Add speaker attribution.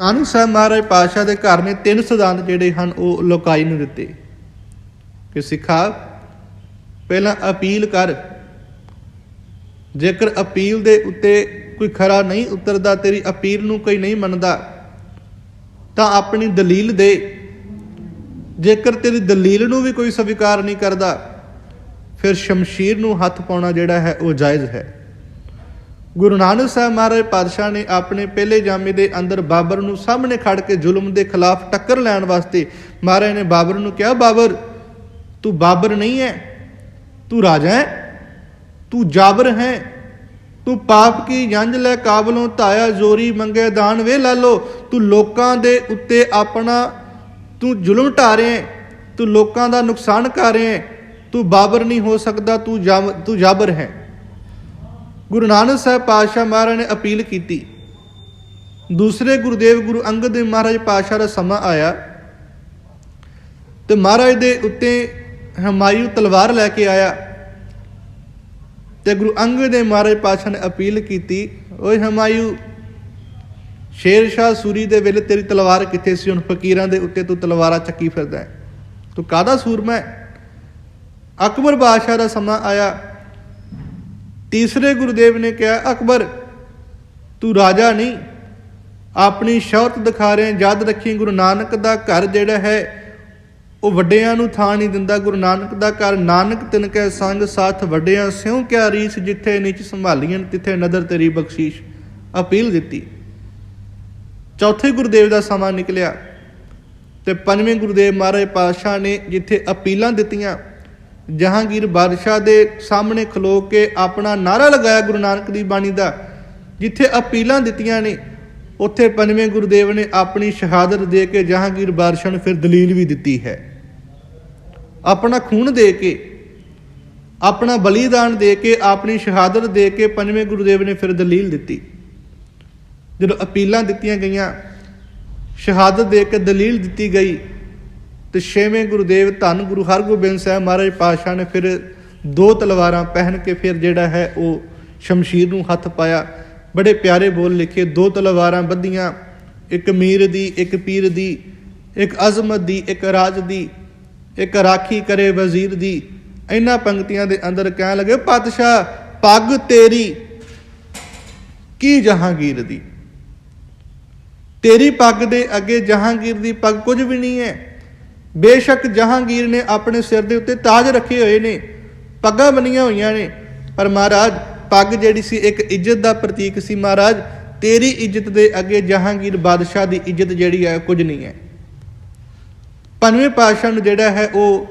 Speaker 1: ਨਾਨਕ ਸਾਹਿਬ ਮਹਾਰਾਜ ਪਾਤਸ਼ਾਹ ਦੇ ਘਰ ਨੇ ਤਿੰਨ ਸਿਧਾਂਤ ਜਿਹੜੇ ਹਨ, ਉਹ ਲੋਕਾਈ ਨੂੰ ਦਿੱਤੇ। ਕਿ ਸਿੱਖਾ, ਪਹਿਲਾਂ ਅਪੀਲ ਕਰ। ਜੇਕਰ ਅਪੀਲ ਦੇ ਉੱਤੇ ਕੋਈ ਖਰਾ ਨਹੀਂ ਉਤਰਦਾ, ਤੇਰੀ ਅਪੀਲ ਨੂੰ ਕੋਈ ਨਹੀਂ ਮੰਨਦਾ, ਤਾਂ ਆਪਣੀ ਦਲੀਲ ਦੇ। ਜੇਕਰ ਤੇਰੀ ਦਲੀਲ ਨੂੰ ਵੀ ਕੋਈ ਸਵੀਕਾਰ ਨਹੀਂ ਕਰਦਾ, ਫਿਰ ਸ਼ਮਸ਼ੀਰ ਨੂੰ ਹੱਥ ਪਾਉਣਾ ਜਿਹੜਾ ਹੈ, ਉਹ ਜਾਇਜ਼ ਹੈ। ਗੁਰੂ ਨਾਨਕ ਸਾਹਿਬ ਮਹਾਰਾਜ ਪਾਤਸ਼ਾਹ ਨੇ ਆਪਣੇ ਪਹਿਲੇ ਜਾਮੇ ਦੇ ਅੰਦਰ ਬਾਬਰ ਨੂੰ ਸਾਹਮਣੇ ਖੜ ਕੇ ਜ਼ੁਲਮ ਦੇ ਖਿਲਾਫ ਟੱਕਰ ਲੈਣ ਵਾਸਤੇ ਮਹਾਰਾਜ ਨੇ ਬਾਬਰ ਨੂੰ ਕਿਹਾ, ਬਾਬਰ, ਤੂੰ ਬਾਬਰ ਨਹੀਂ ਹੈ ਤੂੰ ਰਾਜਾ ਹੈ ਤੂੰ ਜਾਬਰ ਹੈ, ਤੂੰ ਪਾਪ ਕੀ ਜੰਜ ਲੈ ਕਾਬਲੋਂ ਧਾਇਆ, ਜ਼ੋਰੀ ਮੰਗੇ ਦਾਨ ਵੇ ਲਾਲੋ ਤੂੰ ਲੋਕਾਂ ਦੇ ਉੱਤੇ ਆਪਣਾ ਤੂੰ ਜ਼ੁਲਮ ਢਾ ਰਿਹਾ ਹੈ ਤੂੰ ਲੋਕਾਂ ਦਾ ਨੁਕਸਾਨ ਕਰ ਰਿਹਾ ਹੈ ਤੂੰ ਬਾਬਰ ਨਹੀਂ ਹੋ ਸਕਦਾ, ਤੂੰ ਜਾਮ- ਤੂੰ ਜਾਬਰ ਹੈ। ਗੁਰੂ ਨਾਨਕ ਸਾਹਿਬ ਪਾਤਸ਼ਾਹ ਮਹਾਰਾਜ ਨੇ ਅਪੀਲ ਕੀਤੀ। ਦੂਸਰੇ ਗੁਰਦੇਵ ਗੁਰੂ ਅੰਗਦ ਦੇਵ ਮਹਾਰਾਜ ਪਾਤਸ਼ਾਹ ਦਾ ਸਮਾਂ ਆਇਆ। ਤੇ ਮਹਾਰਾਜ ਦੇ ਉੱਤੇ ਹਮਾਇੂ ਤਲਵਾਰ ਲੈ ਕੇ ਆਇਆ। ਤੇ ਗੁਰੂ ਅੰਗਦ ਦੇਵ ਮਹਾਰਾਜ ਪਾਤਸ਼ਾਹ ਨੇ ਅਪੀਲ ਕੀਤੀ, ਓਏ ਹਮਾਯੂ, ਸ਼ੇਰ ਸ਼ਾਹ ਸੂਰੀ ਦੇ ਵੇਲੇ ਤੇਰੀ ਤਲਵਾਰ ਕਿੱਥੇ ਸੀ? ਹੁਣ ਫਕੀਰਾਂ ਦੇ ਉੱਤੇ ਤੂੰ ਤਲਵਾਰਾਂ ਚੱਕੀ ਫਿਰਦਾ ਤੂੰ ਕਾਹਦਾ ਸੂਰਮਾ ਅਕਬਰ ਬਾਦਸ਼ਾਹ ਦਾ ਸਮਾਂ ਆਇਆ। ਤੀਸਰੇ ਗੁਰਦੇਵ ਨੇ ਕਿਹਾ, ਅਕਬਰ, ਤੂੰ ਰਾਜਾ ਨਹੀਂ। ਆਪਣੀ ਸ਼ੌਹਰਤ ਦਿਖਾ ਰਿਹਾ, ਯਾਦ ਰੱਖੀ ਗੁਰੂ ਨਾਨਕ ਦਾ ਘਰ ਜਿਹੜਾ ਹੈ, ਉਹ ਵੱਡਿਆਂ ਨੂੰ ਥਾਂ ਨਹੀਂ ਦਿੰਦਾ। ਗੁਰੂ ਨਾਨਕ ਦਾ ਘਰ, ਨਾਨਕ ਤਿਨ ਕੈ ਸੰਗ, ਸਾਥ ਵੱਡਿਆਂ ਸਿਉ ਕਿਆ ਰੀਸ, ਜਿੱਥੇ ਨਿਚ ਸੰਭਾਲੀਆਂ, ਤਿੱਥੇ ਨਦਰ ਤੇਰੀ ਬਖਸ਼ੀਸ਼। ਅਪੀਲ ਦਿੱਤੀ। ਚੌਥੇ ਗੁਰਦੇਵ ਦਾ ਸਮਾਂ ਨਿਕਲਿਆ ਤੇ ਪੰਜਵੇਂ ਗੁਰਦੇਵ ਮਹਾਰਾਜ ਪਾਤਸ਼ਾਹ ਨੇ ਜਿੱਥੇ ਅਪੀਲਾਂ ਦਿੱਤੀਆਂ ਜਹਾਂਗੀਰ ਬਾਦਸ਼ਾਹ ਦੇ ਸਾਹਮਣੇ ਖਲੋ ਕੇ ਆਪਣਾ ਨਾਰਾ ਲਗਾਇਆ ਗੁਰੂ ਨਾਨਕ ਦੀ ਬਾਣੀ ਦਾ, ਜਿੱਥੇ ਅਪੀਲਾਂ ਦਿੱਤੀਆਂ ਨੇ, ਉੱਥੇ ਪੰਜਵੇਂ ਗੁਰਦੇਵ ਨੇ ਆਪਣੀ ਸ਼ਹਾਦਤ ਦੇ ਕੇ ਜਹਾਂਗੀਰ ਬਾਦਸ਼ਾਹ ਨੂੰ ਫਿਰ ਦਲੀਲ ਵੀ ਦਿੱਤੀ ਹੈ। ਆਪਣਾ ਖੂਨ ਦੇ ਕੇ, ਆਪਣਾ ਬਲੀਦਾਨ ਦੇ ਕੇ, ਆਪਣੀ ਸ਼ਹਾਦਤ ਦੇ ਕੇ ਪੰਜਵੇਂ ਗੁਰਦੇਵ ਨੇ ਫਿਰ ਦਲੀਲ ਦਿੱਤੀ। ਜਦੋਂ ਅਪੀਲਾਂ ਦਿੱਤੀਆਂ ਗਈਆਂ, ਸ਼ਹਾਦਤ ਦੇ ਕੇ ਦਲੀਲ ਦਿੱਤੀ ਗਈ ਤੇ ਛੇਵੇਂ ਗੁਰਦੇਵ ਧੰਨ ਗੁਰੂ ਹਰਗੋਬਿੰਦ ਸਾਹਿਬ ਮਹਾਰਾਜ ਪਾਤਸ਼ਾਹ ਨੇ ਫਿਰ ਦੋ ਤਲਵਾਰਾਂ ਪਹਿਨ ਕੇ ਫਿਰ ਜਿਹੜਾ ਹੈ ਉਹ ਸ਼ਮਸ਼ੀਰ ਨੂੰ ਹੱਥ ਪਾਇਆ। ਬੜੇ ਪਿਆਰੇ ਬੋਲ ਲਿਖੇ, ਦੋ ਤਲਵਾਰਾਂ ਬੱਧੀਆਂ, ਇੱਕ ਮੀਰ ਦੀ, ਇੱਕ ਪੀਰ ਦੀ, ਇੱਕ ਅਜ਼ਮਤ ਦੀ, ਇੱਕ ਰਾਜ ਦੀ, ਇੱਕ ਰਾਖੀ ਕਰੇ ਵਜ਼ੀਰ ਦੀ। ਇਹਨਾਂ ਪੰਕਤੀਆਂ ਦੇ ਅੰਦਰ ਕਹਿਣ ਲੱਗੇ, ਪਾਤਸ਼ਾਹ, ਪੱਗ ਤੇਰੀ ਕੀ ਜਹਾਂਗੀਰ ਦੀ? ਤੇਰੀ ਪੱਗ ਦੇ ਅੱਗੇ ਜਹਾਂਗੀਰ ਦੀ ਪੱਗ ਕੁਝ ਵੀ ਨਹੀਂ ਹੈ। ਬੇਸ਼ੱਕ ਜਹਾਂਗੀਰ ਨੇ ਆਪਣੇ ਸਿਰ ਦੇ ਉੱਤੇ ਤਾਜ ਰੱਖੇ ਹੋਏ ਨੇ, ਪੱਗਾਂ ਬੰਨੀਆਂ ਹੋਈਆਂ ਨੇ। ਪਰ ਮਹਾਰਾਜ, ਪੱਗ ਜਿਹੜੀ ਸੀ, ਇੱਕ ਇੱਜ਼ਤ ਦਾ ਪ੍ਰਤੀਕ ਸੀ। ਮਹਾਰਾਜ, ਤੇਰੀ ਇੱਜ਼ਤ ਦੇ ਅੱਗੇ ਜਹਾਂਗੀਰ ਬਾਦਸ਼ਾਹ ਦੀ ਇੱਜ਼ਤ ਜਿਹੜੀ ਹੈ ਕੁਝ ਨਹੀਂ ਹੈ। ਪੰਜਵੇਂ ਪਾਤਸ਼ਾਹ ਨੂੰ ਜਿਹੜਾ ਹੈ, ਉਹ